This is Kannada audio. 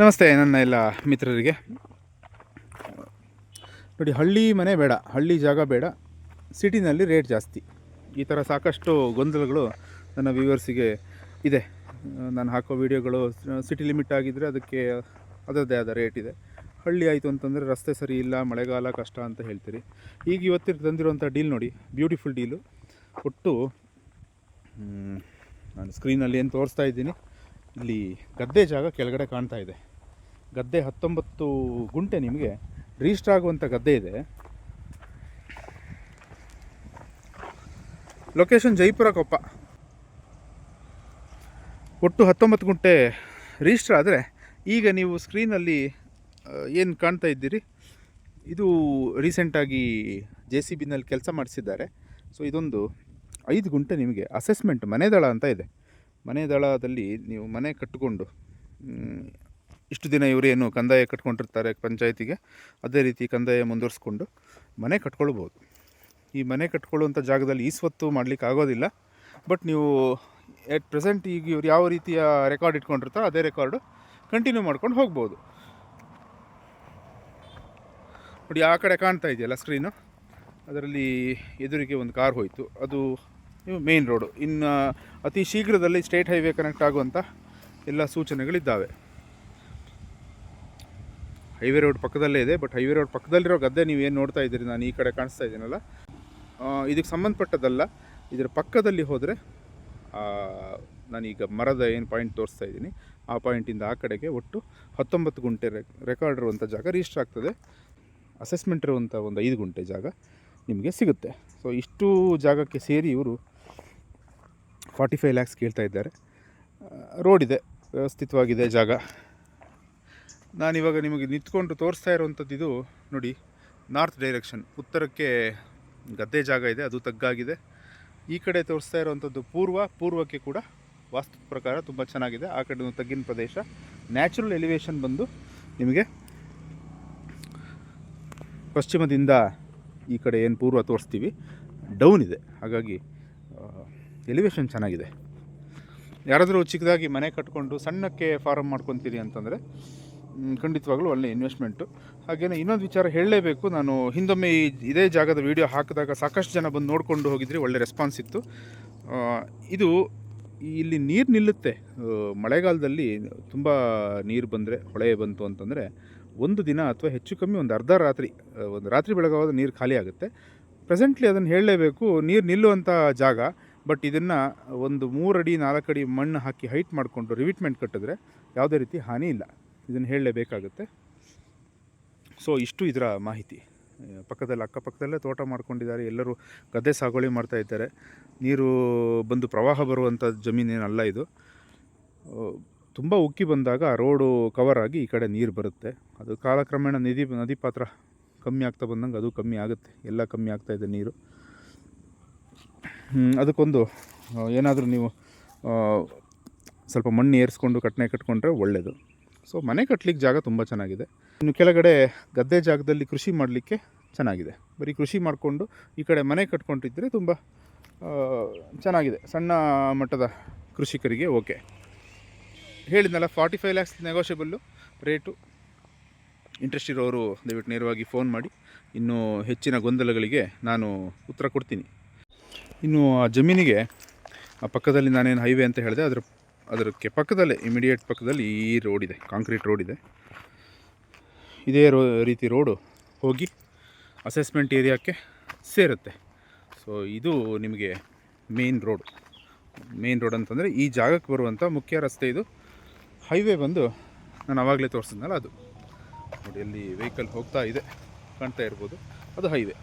ನಮಸ್ತೆ ನನ್ನ ಎಲ್ಲ ಮಿತ್ರರಿಗೆ. ನೋಡಿ, ಹಳ್ಳಿ ಮನೆ ಬೇಡ, ಹಳ್ಳಿ ಜಾಗ ಬೇಡ, ಸಿಟಿನಲ್ಲಿ ರೇಟ್ ಜಾಸ್ತಿ. ಈ ಥರ ಸಾಕಷ್ಟು ಗೊಂದಲಗಳು ನನ್ನ ವ್ಯೂವರ್ಸಿಗೆ ಇದೆ. ನಾನು ಹಾಕೋ ವಿಡಿಯೋಗಳು ಸಿಟಿ ಲಿಮಿಟ್ ಆಗಿದ್ದರೆ ಅದಕ್ಕೆ ಅದರದ್ದೇ ಆದ ರೇಟ್ ಇದೆ. ಹಳ್ಳಿ ಆಯಿತು ಅಂತಂದರೆ ರಸ್ತೆ ಸರಿ ಇಲ್ಲ, ಮಳೆಗಾಲ ಕಷ್ಟ ಅಂತ ಹೇಳ್ತೀರಿ. ಈಗ ಇವತ್ತಿನ ತಂದಿರುವಂಥ ಡೀಲ್ ನೋಡಿ ಬ್ಯೂಟಿಫುಲ್ ಡೀಲು ಒಟ್ಟು ನಾನು ಸ್ಕ್ರೀನಲ್ಲಿ ಏನು ತೋರಿಸ್ತಾ ಇದ್ದೀನಿ, ಇಲ್ಲಿ ಗದ್ದೆ ಜಾಗ ಕೆಳಗಡೆ ಕಾಣ್ತಾ ಇದೆ. ಗದ್ದೆ ಹತ್ತೊಂಬತ್ತು ಗುಂಟೆ ನಿಮಗೆ ರಿಜಿಸ್ಟರ್ ಆಗುವಂಥ ಗದ್ದೆ ಇದೆ. ಲೊಕೇಶನ್ ಜೈಪುರ ಕೊಪ್ಪ. ಒಟ್ಟು ಹತ್ತೊಂಬತ್ತು ಗುಂಟೆ ರಿಜಿಸ್ಟರ್ ಆದರೆ ಈಗ ನೀವು ಸ್ಕ್ರೀನಲ್ಲಿ ಏನು ಕಾಣ್ತಾ ಇದ್ದೀರಿ? ಇದು ರೀಸೆಂಟಾಗಿ ಜೆ ಸಿ ಬಿನಲ್ಲಿ ಕೆಲಸ ಮಾಡಿಸಿದ್ದಾರೆ. ಸೊ ಇದೊಂದು ಐದು ಗುಂಟೆ ನಿಮಗೆ ಅಸೆಸ್ಮೆಂಟ್ ಮನೆದಳ ಅಂತ ಇದೆ. ಮನೆದಳದಲ್ಲಿ ನೀವು ಮನೆ ಕಟ್ಟಿಕೊಂಡು ಇಷ್ಟು ದಿನ ಇವರೇನು ಕಂದಾಯ ಕಟ್ಕೊಂಡಿರ್ತಾರೆ ಪಂಚಾಯತಿಗೆ, ಅದೇ ರೀತಿ ಕಂದಾಯ ಮುಂದುವರಿಸ್ಕೊಂಡು ಮನೆ ಕಟ್ಕೊಳ್ಬೋದು. ಈ ಮನೆ ಕಟ್ಕೊಳ್ಳುವಂಥ ಜಾಗದಲ್ಲಿ ಈ ಸ್ವತ್ತು ಮಾಡಲಿಕ್ಕೆ ಆಗೋದಿಲ್ಲ. ಬಟ್ ನೀವು ಎಟ್ ಪ್ರೆಸೆಂಟ್ ಈಗ ಇವ್ರು ಯಾವ ರೀತಿಯ ರೆಕಾರ್ಡ್ ಇಟ್ಕೊಂಡಿರ್ತಾರೋ ಅದೇ ರೆಕಾರ್ಡು ಕಂಟಿನ್ಯೂ ಮಾಡ್ಕೊಂಡು ಹೋಗ್ಬೋದು. ನೋಡಿ, ಆ ಕಡೆ ಕಾಣ್ತಾ ಇದೆಯಲ್ಲ ಸ್ಕ್ರೀನು ಅದರಲ್ಲಿ ಎದುರಿಗೆ ಒಂದು ಕಾರ್ ಹೋಯಿತು. ಅದು ಮೇನ್ ರೋಡು ಇನ್ನು ಅತಿ ಶೀಘ್ರದಲ್ಲಿ ಸ್ಟೇಟ್ ಹೈವೇ ಕನೆಕ್ಟ್ ಆಗುವಂಥ ಎಲ್ಲ ಸೂಚನೆಗಳಿದ್ದಾವೆ. ಹೈವೇ ರೋಡ್ ಪಕ್ಕದಲ್ಲೇ ಇದೆ, ಬಟ್ ಹೈವೇ ರೋಡ್ ಪಕ್ಕದಲ್ಲಿರೋ ಗದ್ದೆ ನೀವು ಏನು ನೋಡ್ತಾ ಇದ್ದೀರಿ, ನಾನು ಈ ಕಡೆ ಕಾಣಿಸ್ತಾ ಇದ್ದೀನಲ್ಲ? ಇದಕ್ಕೆ ಸಂಬಂಧಪಟ್ಟದ್ದಲ್ಲ, ಇದರ ಪಕ್ಕದಲ್ಲಿ ಹೋದರೆ ನಾನೀಗ ಮರದ ಏನು ಪಾಯಿಂಟ್ ತೋರಿಸ್ತಾ ಇದ್ದೀನಿ. ಆ ಪಾಯಿಂಟಿಂದ ಆ ಕಡೆಗೆ ಒಟ್ಟು ಹತ್ತೊಂಬತ್ತು ಗುಂಟೆ ರೆಕಾರ್ಡ್ ಇರುವಂಥ ಜಾಗ ರಿಜಿಸ್ಟರ್ ಆಗ್ತದೆ. ಅಸೆಸ್ಮೆಂಟ್ ಇರುವಂಥ ಒಂದು ಐದು ಗುಂಟೆ ಜಾಗ ನಿಮಗೆ ಸಿಗುತ್ತೆ. ಸೊ ಇಷ್ಟು ಜಾಗಕ್ಕೆ ಸೇರಿ ಇವರು ಫಾರ್ಟಿ ಫೈವ್ ಲ್ಯಾಕ್ಸ್ ಕೇಳ್ತಾ ಇದ್ದಾರೆ. ರೋಡ್ ಇದೆ, ವ್ಯವಸ್ಥಿತವಾಗಿದೆ ಜಾಗ. ನಾನಿವಾಗ ನಿಮಗೆ ನಿಂತ್ಕೊಂಡು ತೋರಿಸ್ತಾ ಇರುವಂಥದ್ದು ಇದು ನೋಡಿ, ನಾರ್ತ್ ಡೈರೆಕ್ಷನ್. ಉತ್ತರಕ್ಕೆ ಗದ್ದೆ ಜಾಗ ಇದೆ, ಅದು ತಗ್ಗಾಗಿದೆ. ಈ ಕಡೆ ತೋರಿಸ್ತಾ ಇರುವಂಥದ್ದು ಪೂರ್ವ, ಪೂರ್ವಕ್ಕೆ ಕೂಡ ವಾಸ್ತು ಪ್ರಕಾರ ತುಂಬ ಚೆನ್ನಾಗಿದೆ. ಆ ಕಡೆ ತಗ್ಗಿನ ಪ್ರದೇಶ. ನ್ಯಾಚುರಲ್ ಎಲಿವೇಶನ್ ಬಂದು ನಿಮಗೆ ಪಶ್ಚಿಮದಿಂದ ಈ ಕಡೆ ಏನು ಪೂರ್ವ ತೋರಿಸ್ತೀವಿ ಡೌನ್ ಇದೆ. ಹಾಗಾಗಿ ಎಲಿವೇಶನ್ ಚೆನ್ನಾಗಿದೆ. ಯಾರಾದರೂ ಚಿಕ್ಕದಾಗಿ ಮನೆ ಕಟ್ಕೊಂಡು ಸಣ್ಣಕ್ಕೆ ಫಾರಮ್ ಮಾಡ್ಕೊತೀರಿ ಅಂತಂದರೆ ಖಂಡಿತವಾಗ್ಲೂ ಒಳ್ಳೆ ಇನ್ವೆಸ್ಟ್ಮೆಂಟು ಹಾಗೇನೆ ಇನ್ನೊಂದು ವಿಚಾರ ಹೇಳಲೇಬೇಕು. ನಾನು ಹಿಂದೊಮ್ಮೆ ಇದೇ ಜಾಗದ ವಿಡಿಯೋ ಹಾಕಿದಾಗ ಸಾಕಷ್ಟು ಜನ ಬಂದು ನೋಡಿಕೊಂಡು ಹೋಗಿದ್ರಿ, ಒಳ್ಳೆ ರೆಸ್ಪಾನ್ಸ್ ಇತ್ತು. ಇದು ಇಲ್ಲಿ ನೀರು ನಿಲ್ಲುತ್ತೆ. ಮಳೆಗಾಲದಲ್ಲಿ ತುಂಬ ನೀರು ಬಂದರೆ, ಹೊಳೆ ಬಂತು ಅಂತಂದರೆ ಒಂದು ದಿನ ಅಥವಾ ಹೆಚ್ಚು ಕಮ್ಮಿ ಒಂದು ಅರ್ಧ ರಾತ್ರಿ ಒಂದು ರಾತ್ರಿ ಬೆಳಗಾವಾಗ ನೀರು ಖಾಲಿ ಆಗುತ್ತೆ. ಪ್ರೆಸೆಂಟ್ಲಿ ಅದನ್ನು ಹೇಳಲೇಬೇಕು. ನೀರು ನಿಲ್ಲುವಂಥ ಜಾಗ ಬಟ್ ಇದನ್ನು ಒಂದು ಮೂರಡಿ, ನಾಲ್ಕಡಿ ಮಣ್ಣು ಹಾಕಿ ಹೈಟ್ ಮಾಡಿಕೊಂಡು ರಿವಿಟ್ಮೆಂಟ್ ಕಟ್ಟಿದ್ರೆ ಯಾವುದೇ ರೀತಿ ಹಾನಿ ಇಲ್ಲ. ಇದನ್ನು ಹೇಳಲೇಬೇಕಾಗುತ್ತೆ. ಸೊ ಇಷ್ಟು ಇದರ ಮಾಹಿತಿ. ಪಕ್ಕದಲ್ಲಿ, ಅಕ್ಕಪಕ್ಕದಲ್ಲೇ ತೋಟ ಮಾಡ್ಕೊಂಡಿದ್ದಾರೆ. ಎಲ್ಲರೂ ಗದ್ದೆ ಸಾಗುವಳಿ ಮಾಡ್ತಾ ಇದ್ದಾರೆ. ನೀರು ಬಂದು ಪ್ರವಾಹ ಬರುವಂಥ ಜಮೀನೇನಲ್ಲ ಇದು. ತುಂಬ ಉಕ್ಕಿ ಬಂದಾಗ ರೋಡು ಕವರ್ ಆಗಿ ಈ ಕಡೆ ನೀರು ಬರುತ್ತೆ. ಅದು ಕಾಲಕ್ರಮೇಣ ನದಿ ನದಿ ಪಾತ್ರ ಕಮ್ಮಿ ಆಗ್ತಾ ಬಂದಂಗೆ ಅದು ಕಮ್ಮಿ ಆಗುತ್ತೆ. ಎಲ್ಲ ಕಮ್ಮಿ ಆಗ್ತಾ ಇದೆ ನೀರು. ಅದಕ್ಕೊಂದು, ಏನಾದರೂ ನೀವು ಸ್ವಲ್ಪ ಮಣ್ಣು ಏರಿಸ್ಕೊಂಡು ಕಟ್ಟನೆ ಕಟ್ಕೊಂಡ್ರೆ ಒಳ್ಳೆಯದು ಸೊ ಮನೆ ಕಟ್ಟಲಿಕ್ಕೆ ಜಾಗ ತುಂಬ ಚೆನ್ನಾಗಿದೆ. ಇನ್ನು ಕೆಳಗಡೆ ಗದ್ದೆ ಜಾಗದಲ್ಲಿ ಕೃಷಿ ಮಾಡಲಿಕ್ಕೆ ಚೆನ್ನಾಗಿದೆ. ಬರೀ ಕೃಷಿ ಮಾಡಿಕೊಂಡು ಈ ಕಡೆ ಮನೆ ಕಟ್ಕೊಂಡಿದ್ದರೆ ತುಂಬ ಚೆನ್ನಾಗಿದೆ. ಸಣ್ಣ ಮಟ್ಟದ ಕೃಷಿಕರಿಗೆ ಓಕೆ. ಹೇಳಿದ್ನಲ್ಲ forty five lakhs negotiable rate. Interest ಇರೋರು ದಯವಿಟ್ಟು ನೇರವಾಗಿ ಫೋನ್ ಮಾಡಿ. ಇನ್ನೂ ಹೆಚ್ಚಿನ ಗೊಂದಲಗಳಿಗೆ ನಾನು ಉತ್ತರ ಕೊಡ್ತೀನಿ. ಇನ್ನು ಆ ಜಮೀನಿಗೆ, ಆ ಪಕ್ಕದಲ್ಲಿ ನಾನೇನು ಹೈವೇ ಅಂತ ಹೇಳಿದೆ, ಅದರ ಅದಕ್ಕೆ ಪಕ್ಕದಲ್ಲೇ ಇಮಿಡಿಯೇಟ್ ಪಕ್ಕದಲ್ಲಿ ಈ ರೋಡ್ ಇದೆ ಕಾಂಕ್ರೀಟ್ ರೋಡ್ ಇದೆ. ಇದೇ ರೋ, ರೀತಿ ರೋಡು ಹೋಗಿ ಅಸೆಸ್ಮೆಂಟ್ ಏರಿಯಾಕ್ಕೆ ಸೇರುತ್ತೆ. ಸೊ ಇದು ನಿಮಗೆ ಮೇನ್ ರೋಡ್ ಮೇನ್ ರೋಡ್ ಅಂತಂದರೆ ಈ ಜಾಗಕ್ಕೆ ಬರುವಂಥ ಮುಖ್ಯ ರಸ್ತೆ ಇದು. ಹೈವೇ ಬಂದು ನಾನು ಆವಾಗಲೇ ತೋರಿಸಿದ್ನಲ್ಲ ಅದು. ನೋಡಿ ಅಲ್ಲಿ ವೆಹಿಕಲ್ ಹೋಗ್ತಾ ಇದೆ, ಕಾಣ್ತಾ ಇರ್ಬೋದು. ಅದು ಹೈವೇ